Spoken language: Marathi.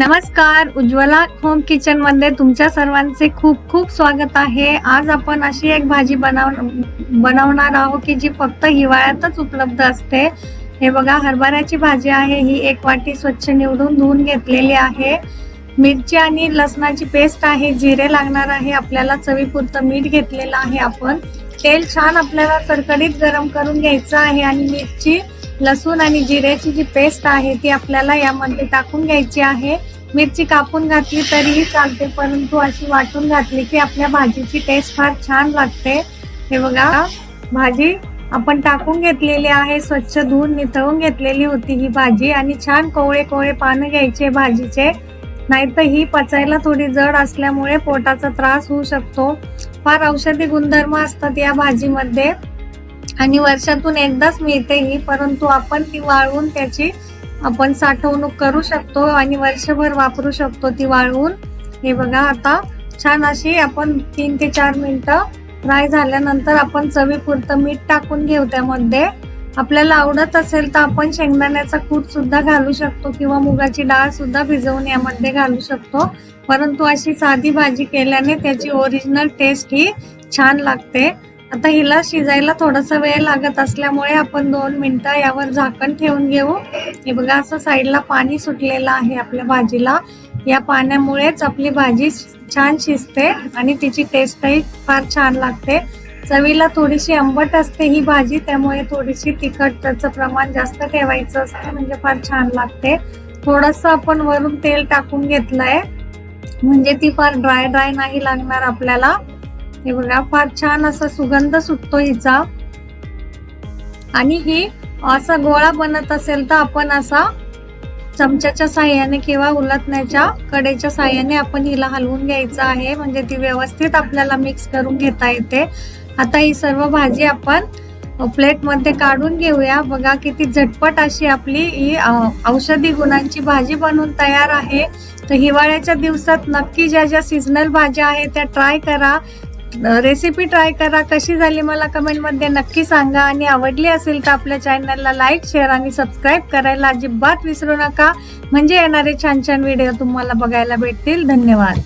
नमस्कार उज्ज्वला होम किचनमध्ये तुमच्या सर्वांचे खूप खूप स्वागत आहे. आज आपण अशी एक भाजी बनव बनवणार आहोत की जी फक्त हिवाळ्यातच उपलब्ध असते. हे बघा हरभऱ्याची भाजी आहे ही एक वाटी स्वच्छ निवडून धुवून घेतलेली आहे. मिरची आणि लसणाची पेस्ट आहे जिरे लागणार आहे आपल्याला चवीपुरतं मीठ घेतलेलं आहे आपण. तेल छान आपल्याला कडकडीत गरम करून घ्यायचं आहे आणि मिरची लसूण आणि जिऱ्याची जी पेस्ट आहे ती आपल्याला यामध्ये टाकून घ्यायची आहे. मिरची कापून घातली तरीही चालते परंतु अशी वाटून घातली की आपल्या भाजीची टेस्ट फार छान लागते. हे बघा भाजी आपण टाकून घेतलेली आहे स्वच्छ धुवून निथळून घेतलेली होती ही भाजी आणि छान कोवळे कोवळे पानं घ्यायचे भाजीचे. नाहीतर ही पचायला थोडी जड असल्यामुळे पोटाचा त्रास होऊ शकतो. फार औषधी गुणधर्म असतात या भाजीमध्ये. आणि वर्षातून एकदाच मिळते ही परंतु आपण ती वाळवून त्याची आपण साठवणूक करू शकतो आणि वर्षभर वापरू शकतो ती वाळवून. हे बघा आता छान अशी आपण तीन ते चार मिनटं फ्राय झाल्यानंतर आपण चवीपुरतं मीठ टाकून घेऊ त्यामध्ये. आपल्याला आवडत असेल तर आपण शेंगदाण्याचा कूट सुद्धा घालू शकतो किंवा मुगाची डाळ सुद्धा भिजवून यामध्ये घालू शकतो. परंतु अशी साधी भाजी केल्याने त्याची ओरिजिनल टेस्ट ही छान लागते. आता हिला शिजायला थोडासा वेळ लागत असल्यामुळे आपण दोन मिनटं यावर झाकण ठेवून घेऊ. हे बघा असं साईडला पाणी सुटलेलं आहे आपल्या भाजीला. या पाण्यामुळेच आपली भाजी छान शिजते आणि तिची टेस्टही फार छान लागते. चवीला थोडीशी आंबट असते ही भाजी त्यामुळे थोडीशी तिखट त्याचं प्रमाण जास्त ठेवायचं असतं म्हणजे फार छान लागते. थोडंसं आपण वरून तेल टाकून घेतलंय. म्हणजे ती फार ड्राय ड्राय नाही लागणार आपल्याला. हे बघा फार छान असा सुगंध सुटतो हिचा. आणि ही असा गोळा बनत असेल तर आपण असा चमच्याच्या साह्याने किंवा उलटण्याच्या कडेच्या साह्याने आपण हिला हलवून घ्यायचं आहे. म्हणजे ती व्यवस्थित आपल्याला मिक्स करून घेता येते. आता ही सर्व भाजी आपण प्लेटमध्ये काढून घेऊया. बघा किती झटपट अशी आपली ही औषधी गुणांची भाजी बनवून तयार आहे. तर हिवाळ्याच्या दिवसात नक्की ज्या ज्या सीझनल भाज्या आहेत त्या ट्राय करा. रेसिपी ट्राय करा. कशी झाली मला कमेंटमध्ये नक्की सांगा. आणि आवडली असेल तर आपल्या चॅनलला लाईक शेअर आणि सबस्क्राईब करायला अजिबात विसरू नका. म्हणजे येणारे छान छान व्हिडिओ तुम्हाला बघायला भेटतील. धन्यवाद.